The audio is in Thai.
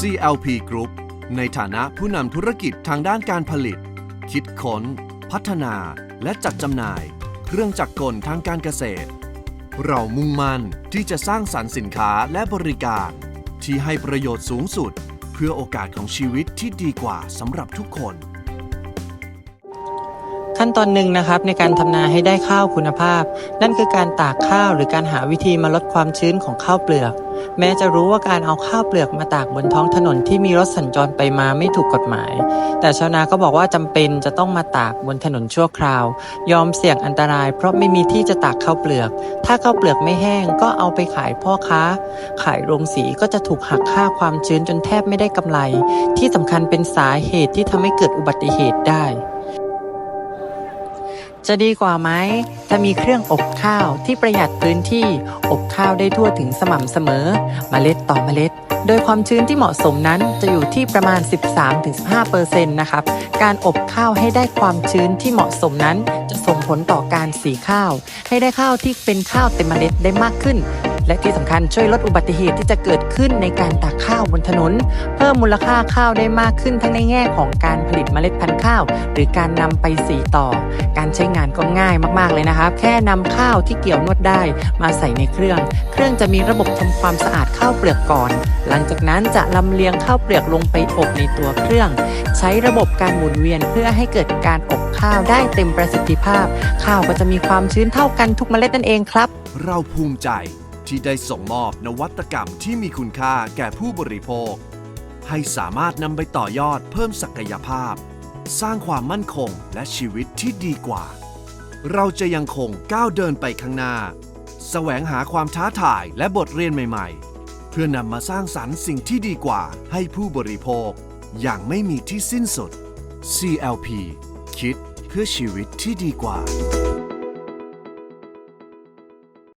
CLP Group ในฐานะผู้นำธุรกิจทางด้านการผลิต คิดค้น พัฒนา และจัดจำหน่าย เครื่องจักรกลทางการเกษตร เรามุ่งมั่นที่จะสร้างสรรค์สินค้าและบริการ ที่ให้ประโยชน์สูงสุด เพื่อโอกาสของชีวิตที่ดีกว่าสำหรับทุกคน ขั้นตอนหนึ่งนะครับในการทำนาให้ได้ข้าวคุณภาพ นั่นคือการตากข้าวหรือการหาวิธีมาลดความชื้นของข้าวเปลือก แม้จะรู้ว่าการเอาข้าวเปลือกมาตากบนท้องถนนที่มีรถสัญจรไปมาไม่ถูกกฎหมาย แต่ชาวนาก็บอกว่าจำเป็นจะต้องมาตากบนถนนชั่วคราว ยอมเสี่ยงอันตราย เพราะไม่มีที่จะตากข้าวเปลือก ถ้าข้าวเปลือกไม่แห้งก็เอาไปขายพ่อค้า ขายโรงสีก็จะถูกหักค่าความชื้นจนแทบไม่ได้กำไร ที่สำคัญเป็นสาเหตุที่ทำให้เกิดอุบัติเหตุได้ จะดีกว่าไหมถ้ามีเครื่องอบข้าวที่ประหยัดพื้นที่ อบข้าวได้ทั่วถึงสม่ำเสมอเมล็ดต่อเมล็ด โดยความชื้นที่เหมาะสมนั้นจะอยู่ที่ประมาณ 13-15%นะครับ การอบข้าวให้ได้ความชื้นที่เหมาะสมนั้น จะส่งผลต่อการสีข้าว ให้ได้ข้าวที่เป็นข้าวเต็มเมล็ดได้มากขึ้น และที่สำคัญช่วยลดอุบัติเหตุที่จะเกิดขึ้นในการตากข้าวบนถนน เพิ่มมูลค่าข้าวได้มากขึ้นทั้งในแง่ของการผลิตเมล็ดพันธุ์ข้าว หรือการนำไปสีต่อ การใช้งานก็ง่ายมากๆเลยนะครับ แค่นำข้าวที่เกี่ยวนวดได้มาใส่ในเครื่อง เครื่องจะมีระบบทำความสะอาดข้าวเปลือกก่อน หลังจากนั้นจะลำเลียงข้าวเปลือกลงไปอบในตัวเครื่อง ใช้ระบบการหมุนเวียนเพื่อให้เกิดการอบข้าวได้เต็มประสิทธิภาพ ข้าวก็จะมีความชื้นเท่ากันทุกเมล็ดนั่นเองครับ เราภูมิใจ ที่ได้ส่งมอบนวัตกรรมที่มีคุณค่าแก่ผู้บริโภค ให้สามารถนำไปต่อยอดเพิ่มศักยภาพ สร้างความมั่นคงและชีวิตที่ดีกว่า เราจะยังคงก้าวเดินไปข้างหน้า แสวงหาความท้าทายและบทเรียนใหม่ ๆ เพื่อนำมาสร้างสรรค์สิ่งที่ดีกว่าให้ผู้บริโภค อย่างไม่มีที่สิ้นสุด CLP คิดเพื่อชีวิตที่ดีกว่า